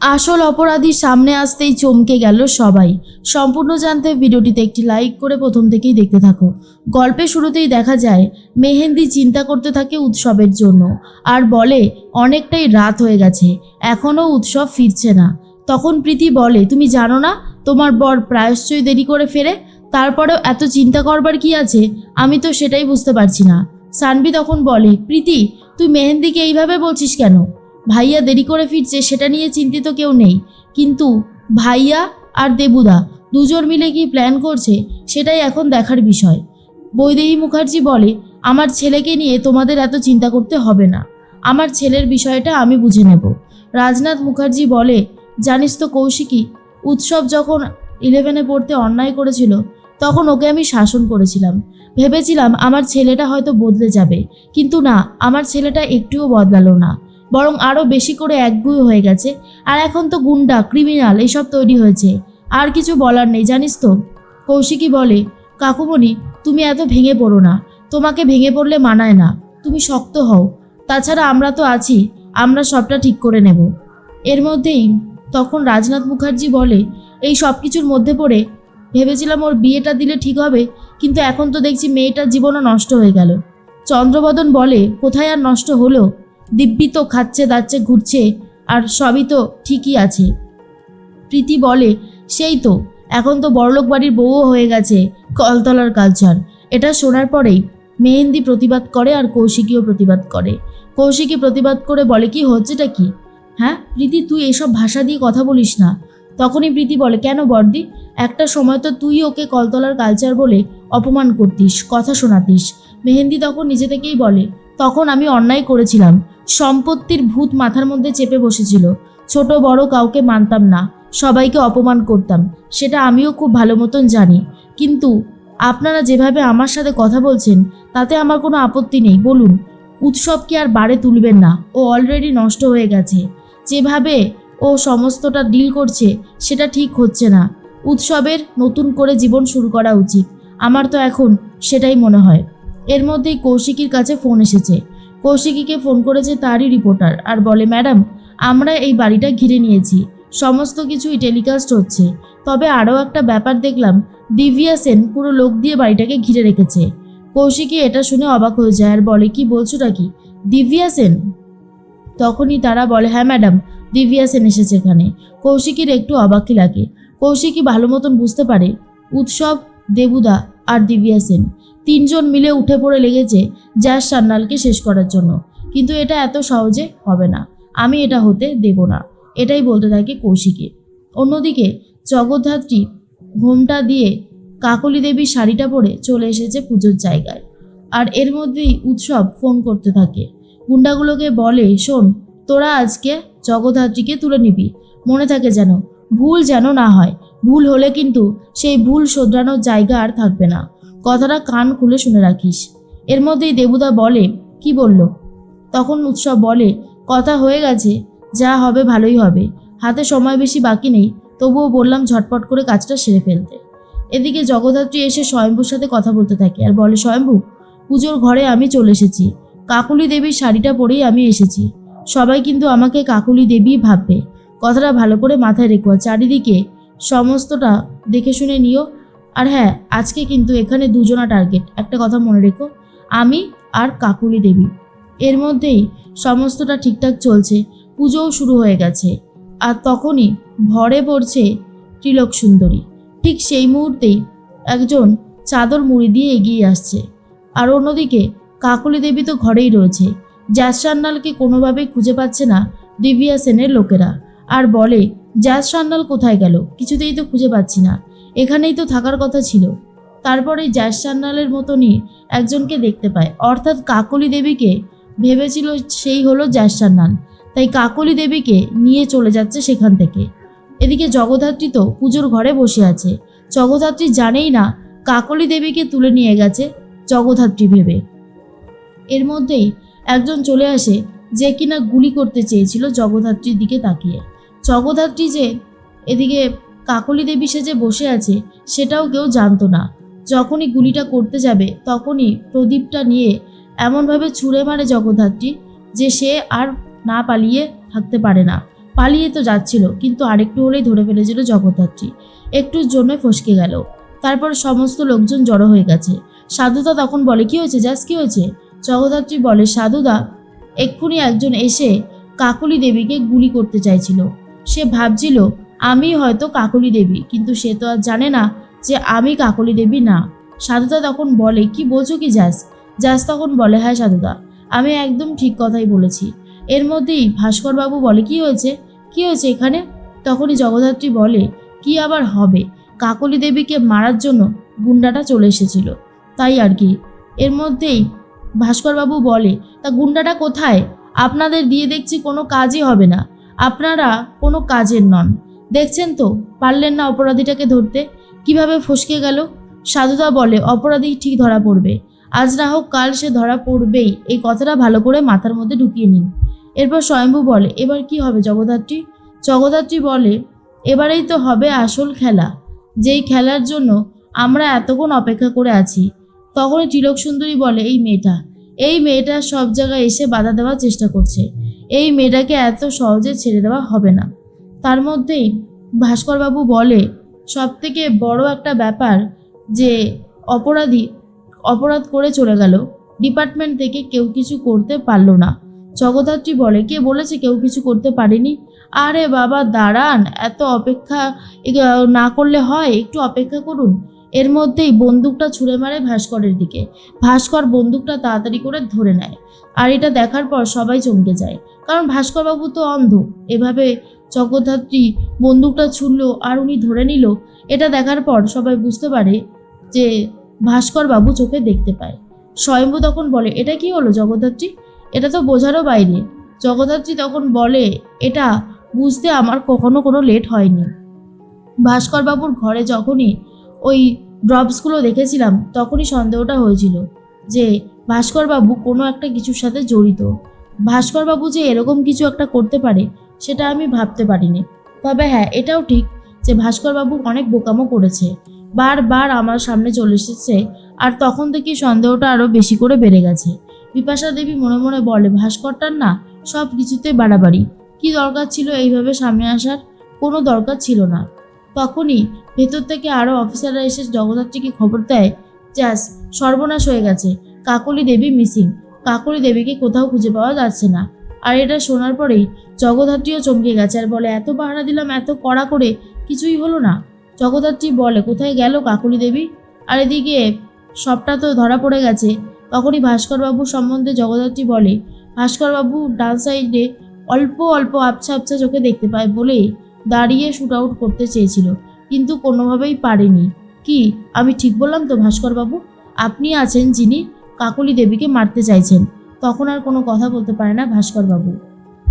আসল অপরাধী সামনে আসতেই চমকে গেল সবাই। সম্পূর্ণ জানতে ভিডিওটিতে একটি লাইক করে প্রথম থেকেই দেখতে থাকো। গল্পের শুরুতেই দেখা যায়, মেহেন্দি চিন্তা করতে থাকে উৎসবের জন্য আর বলে, অনেকটাই রাত হয়ে গেছে, এখনও উৎসব ফিরছে না। তখন প্রীতি বলে, তুমি জানো না, তোমার বর প্রায়শ্চই দেরি করে ফেরে, তারপরেও এত চিন্তা করবার কি আছে? আমি তো সেটাই বুঝতে পারছি না। সানভি তখন বলে, প্রীতি, তুই মেহেন্দিকে এইভাবে বলছিস কেন? ভাইয়া দেরি করে ফিরছে, সেটা নিয়ে চিন্তিত কেউ নেই। কিন্তু ভাইয়া আর দেবুদা দুজন মিলে কি প্ল্যান করছে, সেটাই এখন দেখার বিষয়। বৈদেহী মুখার্জি বলে, আমার ছেলেকে নিয়ে তোমাদের এত চিন্তা করতে হবে না। আমার ছেলের বিষয়টা আমি বুঝে নেব। রাজনাথ মুখার্জি বলে, জানিস তো কৌশিকী, উৎসব যখন ইলেভেনে পড়তে অন্যায় করেছিল, তখন ওকে আমি শাসন করেছিলাম। ভেবেছিলাম আমার ছেলেটা হয়তো বদলে যাবে। কিন্তু না, আমার ছেলেটা একটুও বদলালো না। বরং আরও বেশি করে একগুঁয়ে হয়ে গেছে। আর এখন তো গুন্ডা, ক্রিমিনাল এইসব তৈরি হয়েছে। আর কিছু বলার নেই, জানিস তো? কৌশিকী বলে, কাকুমণি, তুমি এত ভেঙে পড়ো না। তোমাকে ভেঙে পড়লে মানায় না। তুমি শক্ত হও। তাছাড়া আমরা তো আছি। আমরা সবটা ঠিক করে নেব। এর মধ্যেই তখন রাজনাথ মুখার্জি বলে, এই সব কিছুর মধ্যে পড়ে ভেবেছিলাম ওর বিয়েটা দিলে ঠিক হবে, কিন্তু এখন তো দেখছি মেয়েটার জীবনও নষ্ট হয়ে গেল। চন্দ্রবদন বলে, কোথায় আর নষ্ট হলো? দিব্যি তো খাচ্ছে দাচ্ছে ঘুরছে, আর সবই তো ঠিকই আছে। প্রীতি বলে, সেই তো, এখন তো বড়লোক বাড়ির বউও হয়ে গেছে, কলতলার কালচার। এটা শোনার পরেই মেহেন্দি প্রতিবাদ করে আর কৌশিকীও প্রতিবাদ করে। কৌশিকী প্রতিবাদ করে বলে, কি হচ্ছেটা কি? হ্যাঁ প্রীতি, তুই এসব ভাষা দিয়ে কথা বলিস না। তখনই প্রীতি বলে, কেন বর্দি, একটা সময় তো তুই ওকে কলতলার কালচার বলে অপমান করতিস, কথা শোনাতিস। মেহেন্দি তখন নিজে থেকেই বলে তখন আমি অন্যায় করেছিলাম। সম্পত্তির ভূত মাথার মধ্যে চেপে বসেছিল। ছোট বড় কাউকে মানতাম না। সবাইকে অপমান করতাম। সেটা আমিও খুব ভালো মতন জানি। কিন্তু আপনারা যেভাবে আমার সাথে কথা বলছেন, তাতে আমার কোনো আপত্তি নেই। বলুন, উৎসব কি আর বাড়ে তুলবেন না? ও অলরেডি নষ্ট হয়ে গেছে। যেভাবে ও সমস্তটা ডিল করছে, সেটা ঠিক হচ্ছে না। উৎসবের নতুন করে জীবন শুরু করা উচিত। আমার তো এখন সেটাই মনে হয়। এর মধ্যেই কৌশিকীর কাছে ফোন এসেছে। কৌশিকীকে ফোন করেছে তারই রিপোর্টার আর বলে, ম্যাডাম, আমরা এই বাড়িটা ঘিরে নিয়েছি। সমস্ত কিছুই টেলিকাস্ট হচ্ছে। তবে আরও একটা ব্যাপার দেখলাম দিব্যা সেন পুরো লোক দিয়ে বাড়িটাকে ঘিরে রেখেছে। কৌশিকী এটা শুনে অবাক হয়ে যায় আর বলে, কি বলছোটা কি? দিব্যা সেন? তখনই তারা বলে হ্যাঁ ম্যাডাম দিব্যা সেন এসেছে এখানে। কৌশিকীর একটু অবাকই লাগে। কৌশিকী ভালো মতন বুঝতে পারে, উৎসব, দেবুদা আর দিব্যা সেন। তিনজন মিলে উঠে পড়ে লেগেছে জ্যাস সান্নালকে শেষ করার জন্য। কিন্তু এটা এত সহজে হবে না। আমি এটা হতে দেব না। এটাই বলতে থাকে কৌশিকী। অন্যদিকে জগদ্ধাত্রী ঘোমটা দিয়ে কাকলি দেবীর শাড়িটা পরে চলে এসেছে পুজোর জায়গায়। আর এর মধ্যেই উৎসব ফোন করতে থাকে। গুন্ডাগুলোকে বলে, শোন, তোরা আজকে জগদ্ধাত্রীকে তুলে নিবি। মনে থাকে যেন ভুল যেন না হয়। ভুল হলে কিন্তু সেই ভুল শোধরানোর জায়গা আর থাকবে না। কথাটা কান খুলে শুনে রাখিস। এর মধ্যেই দেবুদা বলে, কি বলল? তখন উৎসব বলে, কথা হয়ে গেছে, যা হবে ভালোই হবে। হাতে সময় বেশি বাকি নেই, তবুও বললাম ঝটপট করে কাজটা সেরে ফেলতে। এদিকে জগদ্ধাত্রী এসে স্বয়ম্ভুর সাথে কথা বলতে থাকে আর বলে, স্বয়ম্ভু, পুজোর ঘরে আমি চলে এসেছি। কাকুলি দেবীর শাড়িটা পরেই আমি এসেছি। সবাই কিন্তু আমাকে কাকুলি দেবী ভাববে। কথাটা ভালো করে মাথায় রেখো চারিদিকে সমস্তটা দেখে শুনে নিও আর হ্যাঁ আজকে কিন্তু এখানে দুজনা টার্গেট একটা কথা মনে রেখো, আমি আর কাকুলি দেবী। এর মধ্যেই সমস্তটা ঠিকঠাক চলছে, পুজোও শুরু হয়ে গেছে, আর তখনই ভরে পড়ছে ত্রিলোক সুন্দরী। ঠিক সেই মুহূর্তেই একজন চাদর মুড়ি দিয়ে এগিয়ে আসছে। আর অন্যদিকে কাকলি দেবী তো ঘরেই রয়েছে জ্যাস সান্যালকে কোনোভাবেই খুঁজে পাচ্ছে না দিব্যা সেনের লোকেরা। আর বলে জ্যাস সান্যাল কোথায় গেল? কিছুতেই তো খুঁজে পাচ্ছি না। এখানেই তো থাকার কথা ছিল। তারপরে জ্যাস সান্যালের মতনই একজনকে দেখতে পায়। অর্থাৎ কাকলি দেবীকে ভেবেছিল সেই হলো জ্যাস সান্যাল তাই কাকলি দেবীকে নিয়ে চলে যাচ্ছে সেখান থেকে। এদিকে জগদ্ধাত্রী তো পুজোর ঘরে বসে আছে। জগদ্ধাত্রী জানেই না কাকলি দেবীকে তুলে নিয়ে গেছে জগদ্ধাত্রী ভেবে। এর মধ্যেই একজন চলে আসে যে কিনা গুলি করতে চেয়েছিল জগদ্ধাত্রীর দিকে তাকিয়ে। জগদ্ধাত্রী যে এদিকে কাকলি দেবী সেজে বসে আছে, সেটাও কেউ জানতো না। যখনই গুলিটা করতে যাবে, তখনই প্রদীপটা নিয়ে এমনভাবে ছুঁড়ে মারে জগদ্ধাত্রী যে সে আর না পালিয়ে থাকতে পারে না। পালিয়ে তো যাচ্ছিল, কিন্তু আরেকটু হলেই ধরে ফেলেছিল জগদ্ধাত্রী। একটুর জন্য ফসকে গেল। তারপর সমস্ত লোকজন জড়ো হয়ে গেছে। সাধুদা তখন বলে, কি হয়েছে, জাস, কি হয়েছে? জগদ্ধাত্রী বলে, সাধুদা, এক্ষুনি একজন এসে কাকলি দেবীকে গুলি করতে চাইছিল। সে ভাবছিল আমি হয়তো কাকলি দেবী, কিন্তু সে তো আর জানে না যে আমি কাকলি দেবী না। সাধুদা তখন বলে, কি বলছো কি যাস যাস তখন বলে হ্যাঁ সাধুদা আমি একদম ঠিক কথাই বলেছি। এর মধ্যেই ভাস্করবাবু বলে, কি হয়েছে? কি হয়েছে এখানে? তখনই জগদ্ধাত্রী বলে, কি আবার হবে? কাকলি দেবীকে মারার জন্য গুন্ডাটা চলে এসেছিল। তাই আর কি। এর মধ্যেই ভাস্করবাবু বলে, তা গুন্ডাটা কোথায়? আপনাদের দিয়ে দেখছি কোনো কাজই হবে না। আপনারা কোনো কাজের নন। দেখছেন তো, পারলেন না অপরাধীটাকে ধরতে। কীভাবে ফসকে গেল? সাধুদা বলে, অপরাধী ঠিক ধরা পড়বে। আজ না হোক কাল সে ধরা পড়বেই। এই কথাটা ভালো করে মাথার মধ্যে ঢুকিয়ে নিন। এরপর স্বয়ম্ভু বলে, এবার কি হবে জগদ্ধাত্রী? জগদ্ধাত্রী বলে, এবারেই তো হবে আসল খেলা। যেই খেলার জন্য আমরা এতক্ষণ অপেক্ষা করে আছি। তখনই তিলক সুন্দরী বলে, এই মেয়েটা এই মেয়েটা সব জায়গায় এসে বাধা দেওয়ার চেষ্টা করছে। এই মেয়েটাকে এত সহজে ছেড়ে দেওয়া হবে না। তার মধ্যেই ভাস্করবাবু বলে সব থেকে বড় একটা ব্যাপার যে অপরাধী অপরাধ করে চলে গেল। ডিপার্টমেন্ট থেকে কেউ কিছু করতে পারল না। জগদ্ধাত্রী বলে, কে বলেছে কেউ কিছু করতে পারেনি? আরে বাবা, দাঁড়ান, এত অপেক্ষা না করলে হয়, একটু অপেক্ষা করুন। এর মধ্যেই বন্দুকটা ছুঁড়ে মারে ভাস্করের দিকে। ভাস্কর বন্দুকটা তাড়াতাড়ি করে ধরে নেয়। আর এটা দেখার পর সবাই চমকে যায়। কারণ ভাস্করবাবু তো অন্ধ, এভাবে জগদ্ধাত্রী বন্দুকটা ছুড়লো আর উনি ধরে নিল। এটা দেখার পর সবাই বুঝতে পারে যে ভাস্করবাবু চোখে দেখতে পায়। স্বয়ম্ভু তখন বলে, এটা কি হলো জগদ্ধাত্রী? এটা তো বোঝারও বাইরে। জগদ্ধাত্রী তখন বলে, এটা বুঝতে আমার কখনো কোনো লেট হয়নি। ভাস্করবাবুর ঘরে যখনই ওই ড্রপসগুলো দেখেছিলাম, তখনই সন্দেহটা হয়েছিল যে ভাস্করবাবু কোনো একটা কিছুর সাথে জড়িত। ভাস্করবাবু যে এরকম কিছু একটা করতে পারে সেটা আমি ভাবতে পারিনি। তবে হ্যাঁ এটাও ঠিক যে ভাস্করবাবু অনেক বোকামো করেছে। বারবার আমার সামনে চলে এসেছে আর তখন থেকে সন্দেহটা আরও বেশি করে বেড়ে গেছে। বিপাশা দেবী মনে মনে বলে, ভাস্করটার না সব কিছুতে বাড়াবাড়ি। কি দরকার ছিল এইভাবে সামনে আসার? কোনো দরকার ছিল না। তখনই ভেতর থেকে আরও অফিসাররা এসে জগদ্ধাত্রীকে খবর দেয় জাস সর্বনাশ হয়ে গেছে। কাকলি দেবী মিসিং। কাকলি দেবীকে কোথাও খুঁজে পাওয়া যাচ্ছে না। আর এটা শোনার পরেই জগদ্ধাত্রীও চমকে গেছে। আর বলে, এত পাহারা দিলাম, এত কড়া করে কিছুই হলো না। জগদ্ধাত্রী বলে, কোথায় গেল কাকলি দেবী? আর এদিকে সবটা তো ধরা পড়ে গেছে। তখনই ভাস্করবাবু সম্বন্ধে জগদ্ধাত্রী বলে, ভাস্করবাবু, ডান সাইডে অল্প অল্প আবছা আবছা চোখে দেখতে পায় বলেই দাঁড়িয়ে শ্যুট আউট করতে চেয়েছিল। কিন্তু কোনোভাবেই পারেনি। কি, আমি ঠিক বললাম তো ভাস্করবাবু? আপনি আছেন যিনি কাকলি দেবীকে মারতে চাইছেন। তখন আর কোনো কথা বলতে পারে না ভাস্করবাবু।